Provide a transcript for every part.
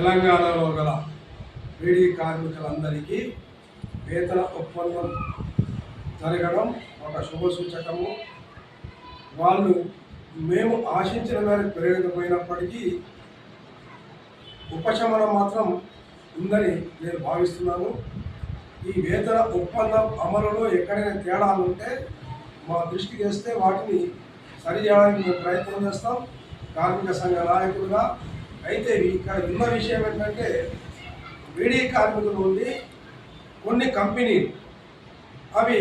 తెలంగాణలో గల బీడీ కార్మికులందరికీ వేతన ఒప్పందం జరగడం ఒక శుభ సూచకము. వాళ్ళు మేము ఆశించిన మేరకు పెరగకపోయినప్పటికీ ఉపశమనం మాత్రం ఉందని నేను భావిస్తున్నాను. ఈ వేతన ఒప్పందం అమలులో ఎక్కడైనా తేడాలు ఉంటే మా దృష్టికి వేస్తే వాటిని సరిచేయడానికి మేము ప్రయత్నం చేస్తాం. కార్మిక సంఘ నాయకులుగా అయితే ఇక్కడ ఉన్న విషయం ఏంటంటే వీడి కార్మికులు ఉండి కొన్ని కంపెనీలు అవి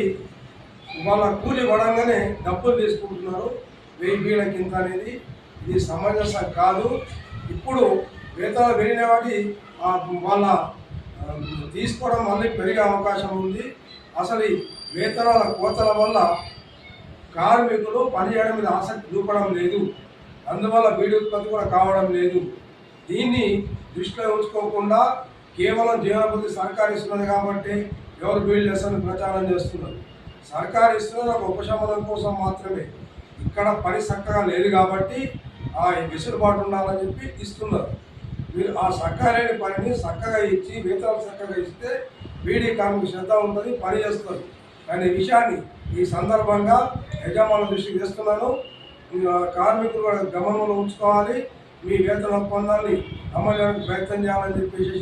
వాళ్ళ కూలి పడంగానే డబ్బులు తీసుకుంటున్నారు వెయ్యి వీళ్ళకి కింద అనేది. ఇది సమంజసం కాదు. ఇప్పుడు వేతనాలు పెరిగిన వాటి వాళ్ళ తీసుకోవడం మళ్ళీ పెరిగే అవకాశం ఉంది. అసలు ఈ వేతనాల కోతల వల్ల కార్మికులు పనిచేయడం మీద ఆసక్తి చూపడం లేదు. అందువల్ల వీడి ఉత్పత్తి కూడా కావడం లేదు. దీన్ని దృష్టిలో ఉంచుకోకుండా కేవలం జీవనభృతి సర్కారు ఇస్తున్నది కాబట్టి ఎవరు బీడీ చేస్తారని ప్రచారం చేస్తున్నారు. సర్కారు ఇస్తున్నది ఒక ఉపశమనం కోసం మాత్రమే. ఇక్కడ పని చక్కగా లేదు కాబట్టి ఆ వెసులుబాటు ఉండాలని చెప్పి ఇస్తున్నారు. మీరు ఆ చక్కలేని పనిని చక్కగా ఇచ్చి వేతనాలు చక్కగా ఇస్తే బీడీ కార్మిక శ్రద్ధ ఉంటుంది పని చేస్తారు. కానీ ఈ విషయాన్ని ఈ సందర్భంగా యజమానుల దృష్టికి తెస్తున్నాను. కార్మికులు కూడా గమనంలో ఉంచుకోవాలి. మీ వేతన ఒప్పందాన్ని అమలు చేయడానికి ప్రయత్నం చేయాలని చెప్పేసి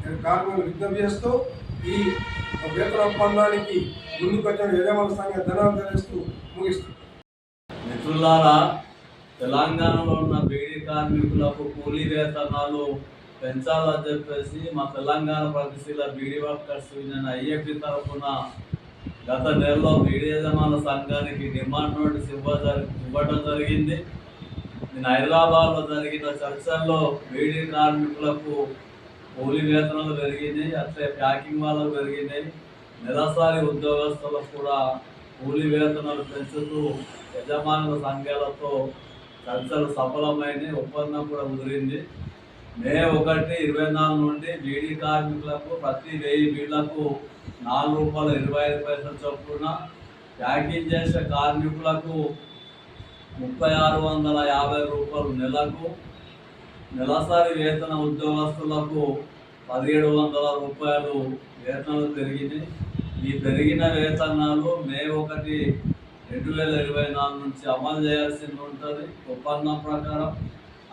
నేను కార్మికులు విజ్ఞప్తి చేస్తూ ఈ వేతన ఒప్పందానికి ముందుకొచ్చిన వచ్చిన యజమానుల సంఘ ధన్యవాదాలు మిత్రులారా తెలంగాణలో ఉన్న బీడీ కార్మికులకు కూలీ వేతనాలు పెంచాలని చెప్పేసి మా తెలంగాణ ప్రగతిశీల బీడీ వర్కర్స్ యూనియన్ ఐఎఫ్టీ తరఫున గత నెలలో బీడీ యజమాన సంఘానికి డిమాండ్ నోటీస్ ఇవ్వ ఇవ్వడం జరిగింది. నేను హైదరాబాద్లో జరిగిన చర్చల్లో వేడి కార్మికులకు కూలీ వేతనాలు పెరిగినాయి అట్లే ప్యాకింగ్ వాళ్ళకు పెరిగినాయి. నెలసరి ఉద్యోగస్తులకు కూడా కూలీ వేతనాలు పెంచుతూ యజమానుల సంఘాలతో చర్చలు సఫలమైన ఒప్పందం కూడా కుదిరింది మే ఒకటి ఇరవై నాలుగు నుండి బీడీ కార్మికులకు ప్రతి వెయ్యి బీళ్ళకు నాలుగు రూపాయల ఇరవై ఐదు పైసలు చొప్పున ప్యాకింగ్ చేసే కార్మికులకు ముప్పై ఆరు వందల యాభై రూపాయలు నెలకు నెలసరి వేతన ఉద్యోగస్తులకు పదిహేడు వందల రూపాయలు వేతనాలు పెరిగినాయి. ఈ పెరిగిన వేతనాలు మే ఒకటి రెండు వేల ఇరవై నాలుగు నుంచి అమలు చేయాల్సి ఉంటుంది. ఒప్పందం ప్రకారం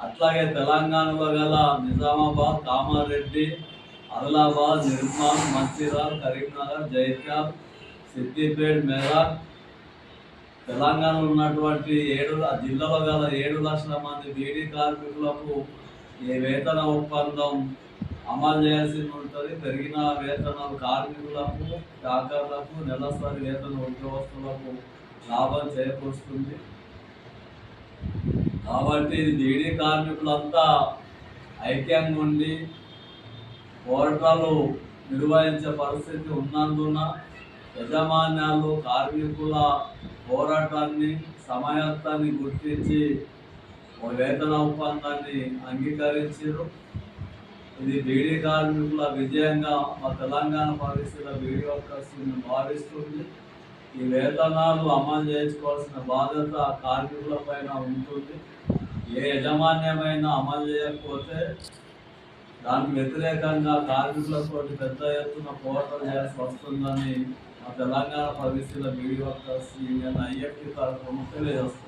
అట్లాగే తెలంగాణలో గల నిజామాబాద్ కామారెడ్డి ఆదిలాబాద్ నిర్మల్ మంచిర్యాల కరీంనగర్ జైత్యాల్ సిద్దిపేట్ మెదక్ తెలంగాణలో ఉన్నటువంటి ఏడు జిల్లాలో గల ఏడు లక్షల మంది బీడీ కార్మికులకు ఈ వేతన ఒప్పందం అమలు చేయాల్సి ఉంటుంది. పెరిగిన వేతనాలు కార్మికులకు డాక్టర్లకు నెలసరి వేతన ఉద్యోగస్తులకు లాభం చేకూరుస్తుంది. కాబట్టి బీడీ కార్మికులంతా ఐక్యంగా ఉండి పోరాటాలు నిర్వహించే పరిస్థితి ఉన్నందున యజమాన్యాలు కార్మికుల పోరాటాన్ని సమాయత్తాన్ని గుర్తించి ఓ వేతన ఒప్పందాన్ని అంగీకరించారు. ఇది బీడీ కార్మికుల విజయంగా మా తెలంగాణ పరిస్థితుల బీడీ వర్కర్స్ భావిస్తుంది. ఈ వేతనాలు అమలు చేసుకోవాల్సిన బాధ్యత కార్మికుల పైన ఉంటుంది. ఏ యజమాన్యమైనా అమలు చేయకపోతే దానికి వ్యతిరేకంగా కార్మికులతో పెద్ద ఎత్తున పోరాటం చేయాల్సి వస్తుందని మా తెలంగాణ పరిస్థితుల బీడీ వర్కర్స్ యూనియన్ ఐఎఫ్టీ తరఫున తెలియజేస్తుంది